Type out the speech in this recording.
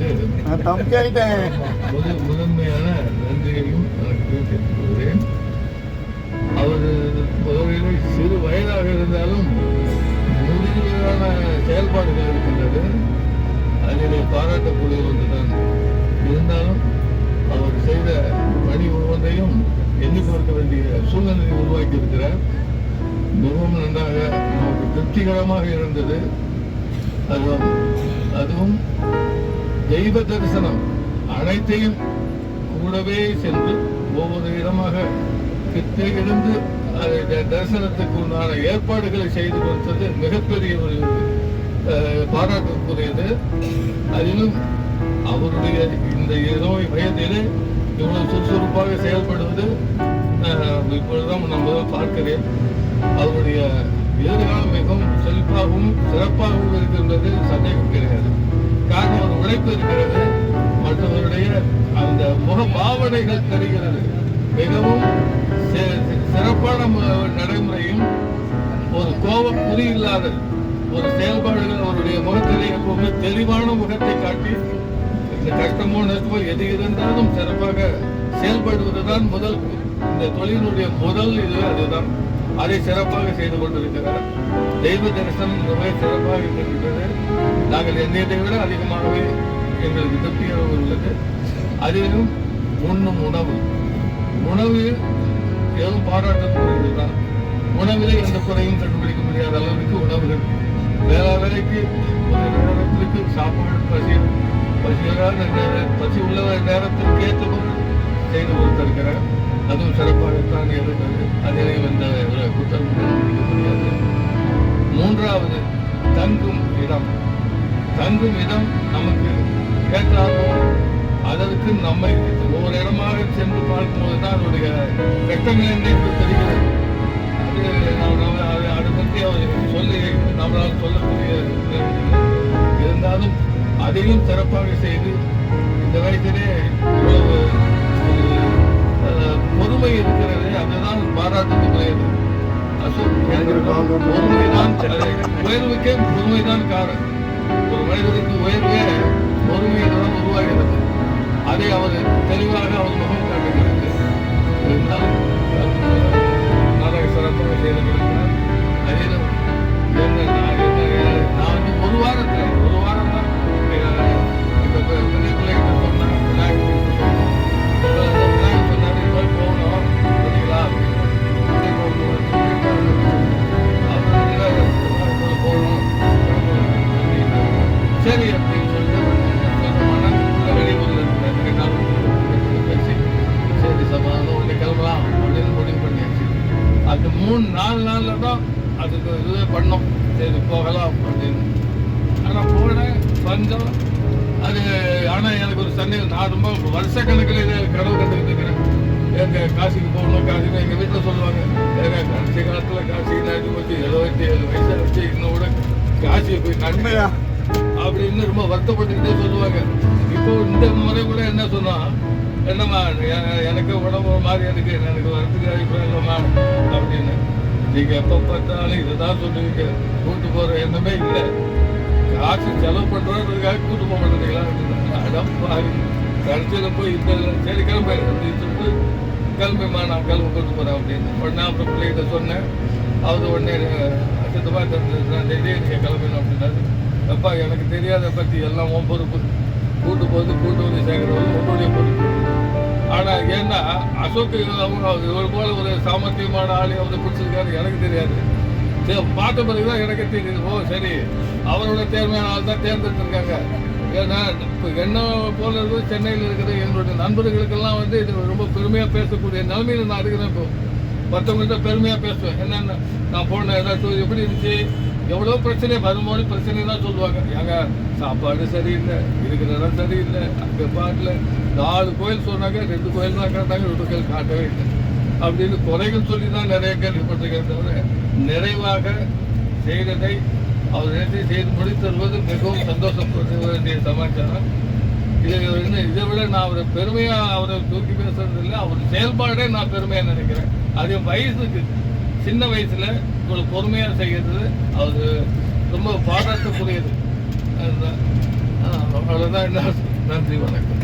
நான் தம்பி ஆயிட்டேன். முதல் முதன்மையான நன்றியையும் எனக்கு தெரிவித்துக் கொள்கிறேன் அவர் முதலில் சிறு வயதாக இருந்தாலும் முதிர்வான செயல்பாடுகள் இருக்கின்றது. அதிலே பாராட்டக்கூடிய ஒன்றுதான். இருந்தாலும் அவர் செய்த பணி ஒவ்வொன்றையும் எண்ணி பார்க்க வேண்டிய சூழ்நிலையை உருவாக்கி இருக்கிறார் மிகவும் நன்றாக நமக்கு திருப்திகரமாக இருந்தது. அதுவும் அதுவும் தெய்வ தரிசனம் அனைத்தையும் கூடவே சென்று ஒவ்வொரு இடமாக கிட்டே இருந்து அதை த- தரிசனத்துக்கு உண்டான ஏற்பாடுகளை செய்து கொடுத்தது மிகப்பெரிய ஒரு பாராட்டுக்குரியது. அதிலும் அவருடைய இந்த இருபது வயதிலே இவ்வளவு சுறுசுறுப்பாக செயல்படுவது இப்பொழுதுதான் நம்ம பார்க்கிறேன். அவருடைய எதிர்காலம் மிகவும் செழிப்பாகவும் சிறப்பாகவும் இருக்கின்றது சந்தேகம் கிடையாது காரணம் ஒரு உழைப்பு இருக்கிறது. மற்றவருடைய அந்த முக பாவனைகள் தெரிகிறது. மிகவும் சிறப்பான நடைமுறையும் ஒரு கோபம் குறி இல்லாத ஒரு செயல்பாடுகள் அவருடைய முகத்திலே எப்பவுமே தெளிவான முகத்தை காட்டி இந்த கஷ்டமோ நஷ்டமோ எது இருந்தாலும் சிறப்பாக செயல்படுவதுதான் முதல் இந்த தொழிலினுடைய முதல் இது அதுதான். அதை சிறப்பாக செய்து கொண்டிருக்கிறார் தெய்வ தரிசனம் மிக சிறப்பாக இருக்கின்றது. நாங்கள் எண்ணியதை விட அதிகமாகவே எங்களுக்கு திருப்தியாக உள்ளது. அதிலும் உண்ணும் உணவு. உணவு எதுவும் பாராட்டக்கூடியதுதான். உணவிலே எந்த குறையும் கண்டுபிடிக்க முடியாத அளவிற்கு உணவுகள். வேளா வேலைக்கு ஒரு நேரத்திற்கு சாப்பாடு பசி பசியாக பசி உள்ள நேரத்திற்கு ஏற்ற செய்து கொடுத்திருக்கிறார். அதுவும் சிறப்பாகத்தான் இருந்தது. அதிலே எந்த முடியாது மூன்றாவது தங்கும் இடம். தங்கும் இடம் நமக்கு கேட்டாலும் அதற்கு நம்மை ஒவ்வொரு இடமாக சென்று பார்க்கும்போது தான் அதனுடைய கட்டங்கள் என்று தெரிகிறது. அது அதை பற்றி அவர் சொல்லி நம்மளால் சொல்லக்கூடிய இருந்தாலும் அதையும் சிறப்பாக செய்து இந்த வயதிலே பொறுமைதான் அது உயர்வுக்கே பொறுமைதான் காரணம். ஒரு மனிதனுக்கு உயர்வே பொறுமையில்தான் உருவாகிறது. அதை அவர் தெளிவாக அவர் முகம் சரி அப்படின்னு சொல்லிட்டு வெளியூர்ல இருக்கிற பேசி சரி. சமாதானம் உடனே கிளம்பலாம். அப்படின்னு முடிவு பண்ணியாச்சு. அது மூணு நாலு நாளில் தான் அதுக்கு இதுவே பண்ணோம். சரி போகலாம் அப்படின்னு. ஆனால் போனேன் வந்தோம். அது ஆனால் எனக்கு ஒரு சந்தேகம். நான் ரொம்ப வருஷ கணக்கில் இதை கனவு கண்டுக்கிட்டு இருக்கிறேன். எங்கள் காசிக்கு போகணும் காசிக்கு எங்கள் வீட்டில் சொல்லுவாங்க. ஏங்க கடைசி காலத்தில் காசிக்கு நாட்டு வச்சு எழுபத்தி ஏழு வயசு வச்சு இன்னும் கூட காசியை போய் நன்மையாக அப்படின்னு ரொம்ப வருத்தப்பட்டுக்கிட்டே சொல்லுவாங்க. இப்போ இந்த முறை கூட என்ன சொன்னா என்னம்மா எனக்கு உடம்பு மாதிரி எனக்கு எனக்கு வரத்துக்கு அபிப்பிராயம் இல்லைம்மா அப்படின்னு. நீங்க எப்ப பார்த்தாலும் இதுதான் சொல்லுவீங்க. கூட்டு போற எண்ணமே இல்லை. காசு செலவு பண்றதுக்காக கூட்டு போக மாட்டேங்களா அடம் பாவி. கடைசியில் போய் இந்த சரி கிளம்பு அப்படின்னு சொல்லிட்டு கிளம்பிம்மா நான் கிளம்ப கூட்டு போறேன் அப்படின்னு. உடனே அப்புறம் பிள்ளைகிட்ட சொன்னேன். அவர் உடனே சித்தப்பா நான் தெரியும் நீங்கள் கிளம்பணும் அப்படின்னாரு. எப்பா எனக்கு தெரியாத பற்றி எல்லாம் உன் பொறுப்பு. கூட்டு போது கூட்டு வந்து சேர்க்கறது உன்னுடைய பொறுப்பு. ஆனால் ஏன்னா அசோக் அவங்க இவர் போல ஒரு சாமர்த்தியமான ஆளை வந்து பிடிச்சிருக்காரு எனக்கு தெரியாது. சரி, பார்த்த பிறகுதான் எனக்கு தெரியுது. ஓ சரி. அவரோட தேர்மையான ஆள் தான் தேர்ந்தெடுத்திருக்காங்க. ஏன்னா இப்போ என்ன போல இருந்து சென்னையில் இருக்கிற என்னுடைய நண்பர்களுக்கெல்லாம் வந்து இது ரொம்ப பெருமையாக பேசக்கூடிய நிலைமையில நான் இருக்கிறேன் இப்போ. மற்றவங்கள்ட்ட பெருமையாக பேசுவேன். என்னென்ன? நான் போன ஏதாச்சும் எப்படி இருந்துச்சு? எவ்வளோ பிரச்சனை வரும்போது பிரச்சனை தான் சொல்லுவாங்க. ஏங்க சாப்பாடு சரியில்லை இருக்கிற சரியில்லை அங்கே பாட்டில் நாலு கோயில் சொன்னாங்க ரெண்டு கோயில் தான் காட்டாங்க ரெண்டு கோயில் காட்டவே இல்லை. அப்படின்னு குறைகள் சொல்லி தான் நிறைய கேள்விப்பட்டிருக்கேன் தவிர நிறைவாக செய்ததை அவர் நினைத்து செய்து முடித்தருவது மிகவும் சந்தோஷப்பட வேண்டிய சமாச்சாரம். இதை இதை விட நான் அவரை பெருமையாக அவரை தூக்கி பேசுறது இல்லை அவர் செயல்பாடே நான் பெருமையாக நினைக்கிறேன். அது வயசுக்கு சின்ன வயசில் இவ்வளோ பொறுமையாக செய்கிறது அவர் ரொம்ப பாராட்டக்கூடியது. அதுதான். அவ்வளோதான் என்ன நன்றி வணக்கம்.